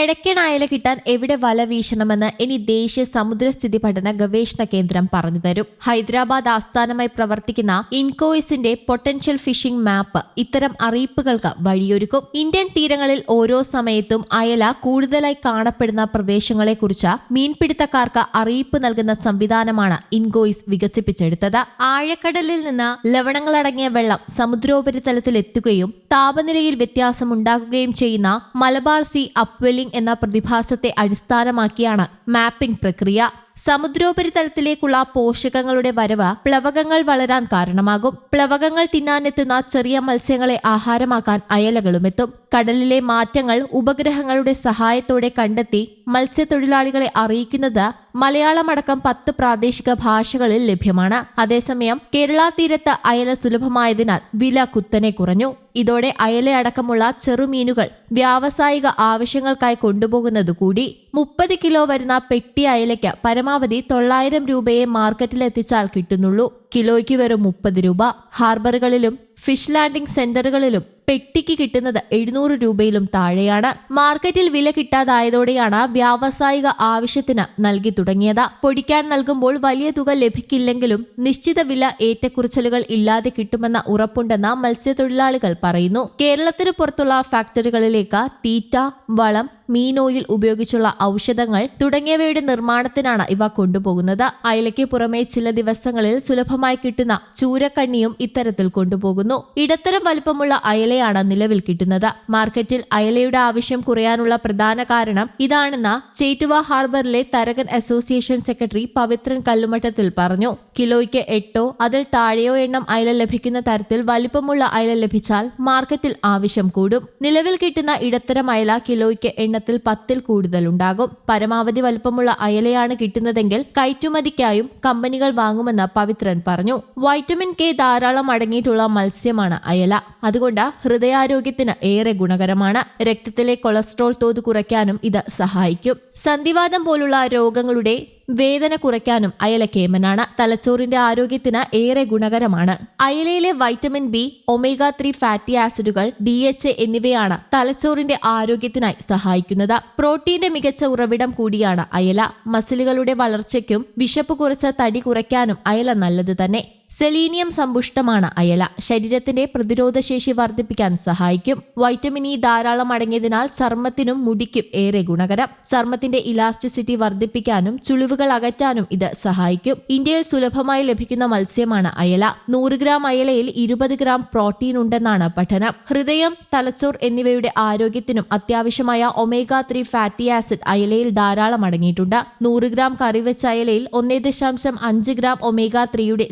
പെടക്കൻ അയല കിട്ടാൻ എവിടെ വല വീശണമെന്ന് ഇനി ദേശീയ സമുദ്രസ്ഥിതി പഠന ഗവേഷണ കേന്ദ്രം പറഞ്ഞു തരും. ഹൈദരാബാദ് ആസ്ഥാനമായി പ്രവർത്തിക്കുന്ന ഇൻകോയിസിന്റെ പൊട്ടൻഷ്യൽ ഫിഷിംഗ് മാപ്പ് ഇത്തരം അറിയിപ്പുകൾക്ക് വഴിയൊരുക്കും. ഇന്ത്യൻ തീരങ്ങളിൽ ഓരോ സമയത്തും അയല കൂടുതലായി കാണപ്പെടുന്ന പ്രദേശങ്ങളെക്കുറിച്ച് മീൻപിടുത്തക്കാർക്ക് അറിയിപ്പ് നൽകുന്ന സംവിധാനമാണ് ഇൻകോയിസ് വികസിപ്പിച്ചെടുത്തത്. ആഴക്കടലിൽ നിന്ന് ലവണങ്ങളടങ്ങിയ വെള്ളം സമുദ്രോപരിതലത്തിൽ എത്തുകയും താപനിലയിൽ വ്യത്യാസമുണ്ടാകുകയും ചെയ്യുന്ന മലബാർ സി അപ്വെല്ലിംഗ് എന്ന പ്രതിഭാസത്തെ അടിസ്ഥാനമാക്കിയാണ് മാപ്പിംഗ് പ്രക്രിയ. സമുദ്രോപരിതലത്തിലേക്കുള്ള പോഷകങ്ങളുടെ വരവ് പ്ലവകങ്ങൾ വളരാൻ കാരണമാകും. പ്ലവകങ്ങൾ തിന്നാനെത്തുന്ന ചെറിയ മത്സ്യങ്ങളെ ആഹാരമാക്കാൻ അയലകളുമെത്തും. കടലിലെ മാറ്റങ്ങൾ ഉപഗ്രഹങ്ങളുടെ സഹായത്തോടെ കണ്ടെത്തി മത്സ്യത്തൊഴിലാളികളെ അറിയിക്കുന്നത് മലയാളമടക്കം പത്ത് പ്രാദേശിക ഭാഷകളിൽ ലഭ്യമാണ്. അതേസമയം കേരള തീരത്ത് അയല സുലഭമായതിനാൽ വില കുത്തനെ കുറഞ്ഞു. ഇതോടെ അയലയടക്കമുള്ള ചെറുമീനുകൾ വ്യാവസായിക ആവശ്യങ്ങൾക്കായി കൊണ്ടുപോകുന്നത് കൂടി മുപ്പത് കിലോ വരുന്ന പെട്ടി അയലയ്ക്ക് പരമാവധി തൊള്ളായിരം രൂപയെ മാർക്കറ്റിൽ മാർക്കറ്റിലെത്തിച്ചാൽ കിട്ടുന്നുള്ളൂ. കിലോയ്ക്ക് വെറും മുപ്പത് രൂപ. ഹാർബറുകളിലും ഫിഷ് ലാൻഡിംഗ് സെന്ററുകളിലും പെട്ടിക്ക് കിട്ടുന്നത് എഴുന്നൂറ് രൂപയിലും താഴെയാണ്. മാർക്കറ്റിൽ വില കിട്ടാതായതോടെയാണ് വ്യാവസായിക ആവശ്യത്തിന് നൽകി തുടങ്ങിയത്. പൊടിക്കാൻ നൽകുമ്പോൾ വലിയ തുക ലഭിക്കില്ലെങ്കിലും നിശ്ചിത വില ഏറ്റക്കുറച്ചിലുകൾ ഇല്ലാതെ കിട്ടുമെന്ന ഉറപ്പുണ്ടെന്ന് മത്സ്യത്തൊഴിലാളികൾ പറയുന്നു. കേരളത്തിന് പുറത്തുള്ള ഫാക്ടറികളിലേക്ക് തീറ്റ വളം മീൻ ഓയിൽ ഉപയോഗിച്ചുള്ള ഔഷധങ്ങൾ തുടങ്ങിയവയുടെ നിർമ്മാണത്തിനാണ് ഇവ കൊണ്ടുപോകുന്നത്. അയലയ്ക്ക് പുറമെ ചില ദിവസങ്ങളിൽ സുലഭമായി കിട്ടുന്ന ചൂരക്കണ്ണിയും ഇത്തരത്തിൽ കൊണ്ടുപോകുന്നു. ഇടത്തരം വലുപ്പമുള്ള അയലയാണ് നിലവിൽ കിട്ടുന്നത്. മാർക്കറ്റിൽ അയലയുടെ ആവശ്യം കുറയാനുള്ള പ്രധാന കാരണം ഇതാണെന്ന് ചേറ്റുവ ഹാർബറിലെ തരകൻ അസോസിയേഷൻ സെക്രട്ടറി പവിത്രൻ കല്ലുമട്ടത്തിൽ പറഞ്ഞു. കിലോയ്ക്ക് എട്ടോ അതിൽ താഴെയോ എണ്ണം അയല ലഭിക്കുന്ന തരത്തിൽ വലുപ്പമുള്ള അയല ലഭിച്ചാൽ മാർക്കറ്റിൽ ആവശ്യം കൂടും. നിലവിൽ കിട്ടുന്ന ഇടത്തരം അയല കിലോയ്ക്ക് എണ്ണത്തിൽ പത്തിൽ കൂടുതലുണ്ടാകും. പരമാവധി വലുപ്പമുള്ള അയലയാണ് കിട്ടുന്നതെങ്കിൽ കയറ്റുമതിക്കായും കമ്പനികൾ വാങ്ങുമെന്ന് പവിത്രൻ പറഞ്ഞു. വൈറ്റമിൻ കെ ധാരാളം അടങ്ങിയിട്ടുള്ള മത്സ്യമാണ് അയല. അതുകൊണ്ട് ഹൃദയാരോഗ്യത്തിന് ഏറെ ഗുണകരമാണ്. രക്തത്തിലെ കൊളസ്ട്രോൾ തോത് കുറയ്ക്കാനും ഇത് സഹായിക്കും. സന്ധിവാദം പോലുള്ള രോഗങ്ങളുടെ വേദന കുറയ്ക്കാനും അയല കേമനാണ്. തലച്ചോറിന്റെ ആരോഗ്യത്തിന് ഏറെ ഗുണകരമാണ്. അയലയിലെ vitamin B omega three fatty ആസിഡുകൾ ഡി എച്ച് എന്നിവയാണ് തലച്ചോറിന്റെ ആരോഗ്യത്തിനായി സഹായിക്കുന്നത്. പ്രോട്ടീന്റെ മികച്ച ഉറവിടം കൂടിയാണ് അയല. മസിലുകളുടെ വളർച്ചയ്ക്കും വിശപ്പ് കുറച്ച് തടി കുറയ്ക്കാനും അയല നല്ലത് തന്നെ. സെലീനിയം സമ്പുഷ്ടമാണ് അയല. ശരീരത്തിന്റെ പ്രതിരോധശേഷി വർദ്ധിപ്പിക്കാൻ സഹായിക്കും. വൈറ്റമിൻ ഇ ധാരാളം അടങ്ങിയതിനാൽ ചർമ്മത്തിനും മുടിക്കും ഏറെ ഗുണകരം. ചർമ്മത്തിന്റെ ഇലാസ്റ്റിസിറ്റി വർദ്ധിപ്പിക്കാനും ചുളിവുകൾ അകറ്റാനും ഇത് സഹായിക്കും. ഇന്ത്യയിൽ സുലഭമായി ലഭിക്കുന്ന മത്സ്യമാണ് അയല. നൂറ് ഗ്രാം അയലയിൽ ഇരുപത് ഗ്രാം പ്രോട്ടീൻ ഉണ്ടെന്നാണ് പഠനം. ഹൃദയം തലച്ചോർ എന്നിവയുടെ ആരോഗ്യത്തിനും അത്യാവശ്യമായ ഒമേഗ ത്രീ ഫാറ്റി ആസിഡ് അയലയിൽ ധാരാളം അടങ്ങിയിട്ടുണ്ട്. നൂറ് ഗ്രാം കറിവെച്ച അയലയിൽ ഒന്നേ ദശാംശം അഞ്ച് ഗ്രാം ഒമേഗ ത്രീയുടെ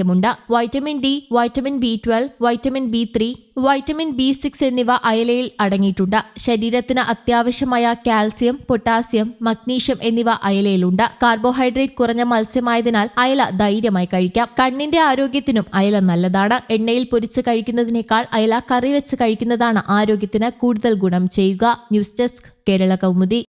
സാന്നിധ്യമുണ്ട് vitamin D vitamin B twelve vitamin B three vitamin B six എന്നിവ അയലയിൽ അടങ്ങിയിട്ടുണ്ട്. ശരീരത്തിന് അത്യാവശ്യമായ കാൽസ്യം പൊട്ടാസ്യം മഗ്നീഷ്യം എന്നിവ അയലയിലുണ്ട്. കാർബോഹൈഡ്രേറ്റ് കുറഞ്ഞ മത്സ്യമായതിനാൽ അയല ധൈര്യമായി കഴിക്കാം. കണ്ണിന്റെ ആരോഗ്യത്തിനും അയല നല്ലതാണ്. എണ്ണയിൽ പൊരിച്ച് കഴിക്കുന്നതിനേക്കാൾ അയല കറി വെച്ച് കഴിക്കുന്നതാണ് ആരോഗ്യത്തിന് കൂടുതൽ ഗുണം ചെയ്യുക. News desk Kerala Kaumudi.